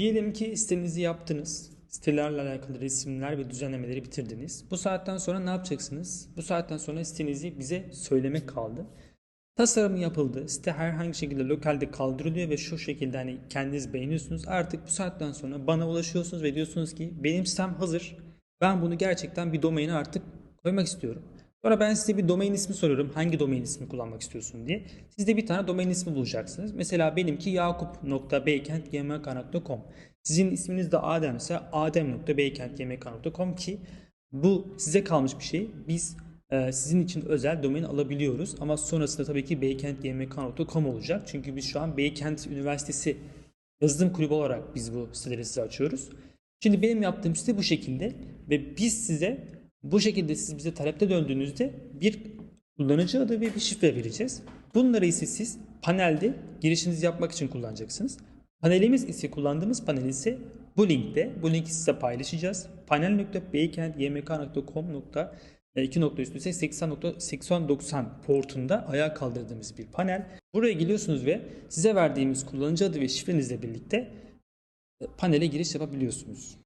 Diyelim ki sitenizi yaptınız. Sitelerle alakalı resimler ve düzenlemeleri bitirdiniz. Bu saatten sonra ne yapacaksınız? Bu saatten sonra sitenizi bize söylemek kaldı. Tasarım yapıldı. Site herhangi şekilde lokalde kaldırılıyor ve şu şekilde hani kendiniz beğeniyorsunuz. Artık bu saatten sonra bana ulaşıyorsunuz ve diyorsunuz ki benim sitem hazır. Ben bunu gerçekten bir domaine artık koymak istiyorum. Sonra ben size bir domain ismi soruyorum. Hangi domain ismi kullanmak istiyorsun diye. Siz de bir tane domain ismi bulacaksınız. Mesela benimki yakup.beykentgmk.com. Sizin isminiz de Adem ise adem.beykentgmk.com ki bu size kalmış bir şey. Biz e, sizin için özel domain alabiliyoruz. Ama sonrasında tabii ki beykentgmk.com olacak. Çünkü biz şu an Beykent Üniversitesi yazılım kulübü olarak biz bu siteleri size açıyoruz. Şimdi benim yaptığım site bu şekilde ve biz size bu şekilde siz bize talepte döndüğünüzde bir kullanıcı adı ve bir şifre vereceğiz. Bunları ise siz panelde girişinizi yapmak için kullanacaksınız. Panelimiz ise kullandığımız panel ise bu linkte. Bu linki size paylaşacağız. panel.beykentymk.com e, iki nokta üstü ise 80.8090 portunda ayağa kaldırdığımız bir panel. Buraya geliyorsunuz ve size verdiğimiz kullanıcı adı ve şifrenizle birlikte e, panele giriş yapabiliyorsunuz.